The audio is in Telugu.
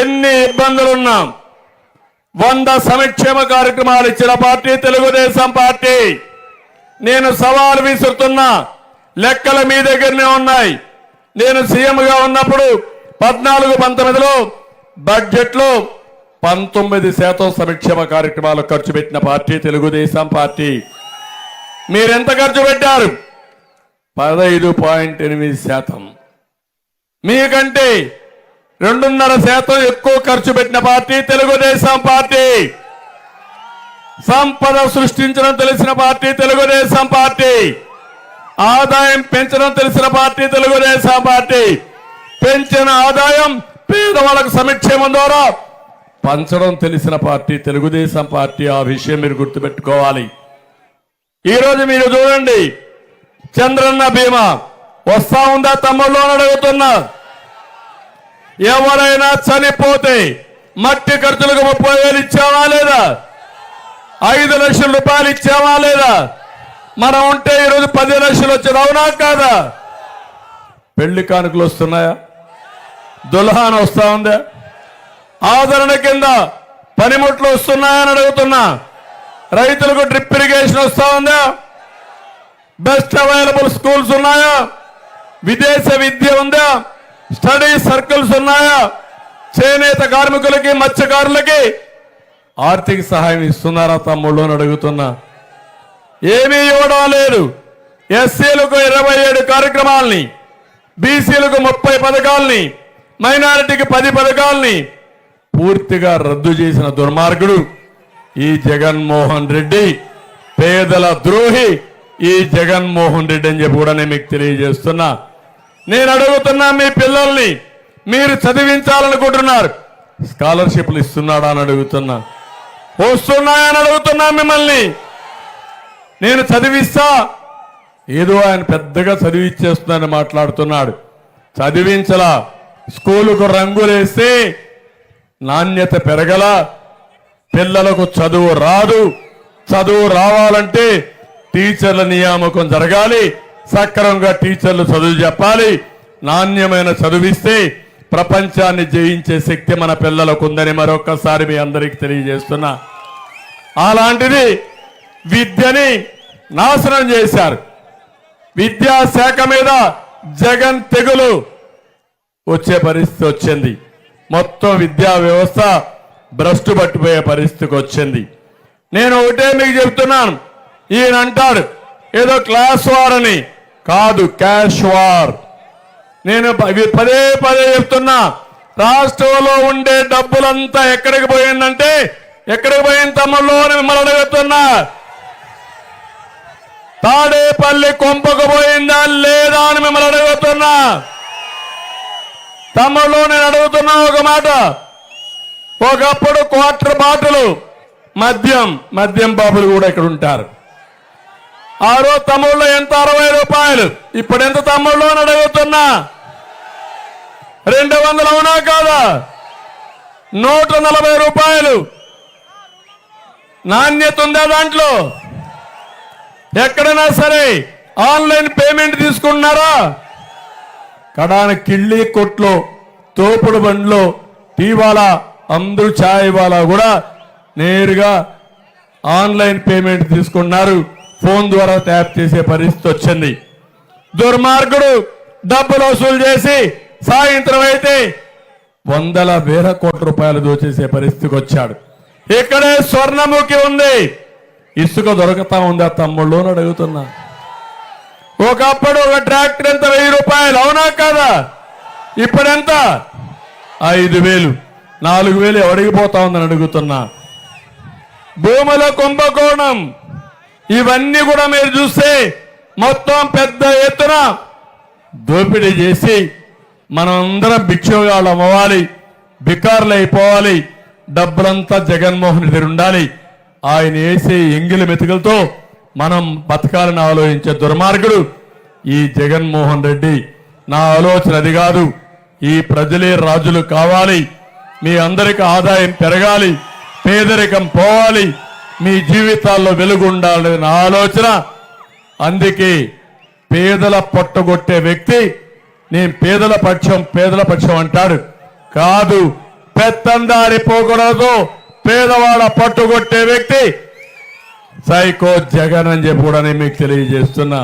ఎన్ని ఇబ్బందులున్నా వంద సంక్షేమ కార్యక్రమాలు ఇచ్చిన పార్టీ తెలుగుదేశం పార్టీ. నేను సవాలు విసురుతున్నా లెక్కలు మీ దగ్గరనే ఉన్నాయి. నేను సీఎంగా ఉన్నప్పుడు పద్నాలుగు పంతొమ్మిదిలో బడ్జెట్లో పంతొమ్మిది శాతం సంక్షేమ కార్యక్రమాలు ఖర్చు పెట్టిన పార్టీ తెలుగుదేశం పార్టీ. మీరెంత ఖర్చు పెట్టారు? పదహైదు పాయింట్ ఎనిమిది శాతం. మీకంటే రెండున్నర శాతం ఎక్కువ ఖర్చు పెట్టిన పార్టీ తెలుగుదేశం పార్టీ. సంపద సృష్టించడం తెలిసిన పార్టీ తెలుగుదేశం పార్టీ. ఆదాయం పెంచడం తెలిసిన పార్టీ తెలుగుదేశం పార్టీ. పెంచిన ఆదాయం పేదవాళ్ళకు సమక్షేమం ద్వారా పంచడం తెలిసిన పార్టీ తెలుగుదేశం పార్టీ. ఆ విషయం మీరు గుర్తుపెట్టుకోవాలి. ఈరోజు మీరు చూడండి చంద్రన్న బీమా వస్తా ఉందా తమ్ముళ్ళు అని అడుగుతున్నా. ఎవరైనా చనిపోతే మట్టి ఖర్చులకు ముప్పై వేలు ఇచ్చావా లేదా? ఐదు లక్షల రూపాయలు ఇచ్చావా లేదా? మనం ఉంటే ఈరోజు పది లక్షలు వచ్చేది అవునా కాదా? పెళ్ళి కానుకలు వస్తున్నాయా? దుల్హాన్ వస్తా ఉందా? ఆదరణ కింద పనిముట్లు వస్తున్నాయని అడుగుతున్నా. రైతులకు డ్రిప్ ఇరిగేషన్ వస్తా ఉందా? బెస్ట్ అవైలబుల్ స్కూల్స్ ఉన్నాయా? విదేశ విద్య ఉందా? స్టడీ సర్కిల్స్ ఉన్నాయా? చేనేత కార్మికులకి మత్స్యకారులకి? ఆర్థిక సహాయం ఇస్తున్నారా తమ్ముళ్ళు అని అడుగుతున్నా. ఏమీ ఇవ్వడం లేదు. ఎస్సీలకు ఇరవై ఏడు కార్యక్రమాలని బీసీలకు ముప్పై పథకాలని మైనారిటీకి పది పథకాల్ని పూర్తిగా రద్దు చేసిన దుర్మార్గుడు ఈ జగన్మోహన్ రెడ్డి. పేదల ద్రోహి ఈ జగన్మోహన్ రెడ్డి అని చెప్పి కూడా నేను మీకు తెలియజేస్తున్నా. నేను అడుగుతున్నా మీ పిల్లల్ని మీరు చదివించాలనుకుంటున్నారు. స్కాలర్షిప్లు ఇస్తున్నాడా అని అడుగుతున్నా. వస్తున్నాయని అడుగుతున్నా మిమ్మల్ని. నేను చదివిస్తా. ఏదో ఆయన పెద్దగా చదివిచ్చేస్తుందని మాట్లాడుతున్నాడు. చదివించలా. స్కూలుకు రంగులేస్తే నాణ్యత పెరగల. పిల్లలకు చదువు రాదు. చదువు రావాలంటే టీచర్ల నియామకం జరగాలి. సక్రమంగా టీచర్లు చదువు చెప్పాలి. నాణ్యమైన చదివిస్తే ప్రపంచాన్ని జయించే శక్తి మన పిల్లలకు ఉందని మరొకసారి మీ అందరికీ తెలియజేస్తున్నా. అలాంటిది విద్యని నాశనం చేశారు. విద్యాశాఖ మీద జగన్ తెగులు వచ్చే పరిస్థితి వచ్చింది. మొత్తం విద్యా వ్యవస్థ భ్రష్టు పట్టిపోయే పరిస్థితికి వచ్చింది. నేను ఒకటే మీకు చెప్తున్నాను. ఈయన అంటాడు ఏదో క్లాస్ వారని కాదు క్యాష్ వార్ నేను ప- పదే పదే చెప్తున్నా. రాష్ట్రంలో ఉండే డబ్బులంతా ఎక్కడికి పోయిందంటే ఎక్కడికి పోయింది తమ్ముళ్ళు మిమ్మల్ని అడుగుతున్నా. తాడేపల్లి కొంపకు పోయిందా లేదా అని మిమ్మల్ని అడుగుతున్నా. తమ్ముళ్ళు నేను అడుగుతున్నా ఒక మాట. ఒకప్పుడు క్వార్టర్ బాటిల్ మద్యం మద్యం బాబులు కూడా ఇక్కడ ఉంటారు. ఆ రోజు తమ్ముళ్ళు ఎంత? అరవై రూపాయలు. ఇప్పుడు ఎంత తమ్ముళ్ళు అని అడుగుతున్నా. రెండు వందలు అవునా కాదా? నూట నలభై రూపాయలు. నాణ్యత ఉందా దాంట్లో? ఎక్కడైనా సరే ఆన్లైన్ పేమెంట్ తీసుకుంటున్నారా? కడాన కిళ్ళి కొట్లో తోపుడు బండ్లో టీవాలా అందరూ ఛాయ్ వాలా కూడా నేరుగా ఆన్లైన్ పేమెంట్ తీసుకున్నారు ఫోన్ ద్వారా ట్యాప్ చేసే పరిస్థితి వచ్చింది. దుర్మార్గుడు డబ్బులు వసూలు చేసి సాయంత్రం అయితే వందల వేల కోట్ల రూపాయలు దోచేసే పరిస్థితికి వచ్చాడు. ఇక్కడే స్వర్ణముఖి ఉంది. ఇసుక దొరకతా ఉందా తమ్ముళ్ళు అని అడుగుతున్నా. ఒకప్పుడు ఒక ట్రాక్టర్ ఎంత వెయ్యి రూపాయలు? అవునా కాదా? ఇప్పుడెంత? ఐదు వేలు. నాలుగు వేలు ఎవడికి పోతా ఉందని అడుగుతున్నా. భూముల కుంభకోణం. ఇవన్నీ కూడా మీరు చూస్తే మొత్తం పెద్ద ఎత్తున దోపిడీ చేసి మనం అందరం భిక్షగాళ్ళు అమ్మవాలి బికార్లు అయిపోవాలి డబ్బులంతా జగన్మోహన్ రెడ్డి ఉండాలి. ఆయన వేసే ఎంగిలి మెతుకులతో మనం బతకాలని ఆలోచించే దుర్మార్గుడు ఈ జగన్మోహన్ రెడ్డి. నా ఆలోచన అది కాదు ఈ ప్రజలే రాజులు కావాలి మీ అందరికి ఆదాయం పెరగాలి పేదరికం పోవాలి మీ జీవితాల్లో వెలుగు ఉండాలనే ఆలోచన. అందుకే పేదల పొట్టగొట్టే వ్యక్తి నేను పేదల పక్షం పేదల పక్షం అంటాడు. కాదు పెత్తందారి పోకడతో పేదవాడ పట్టుకొట్టే వ్యక్తి. సైకో జగన్ అని చెప్పి కూడా నేను మీకు తెలియజేస్తున్నా.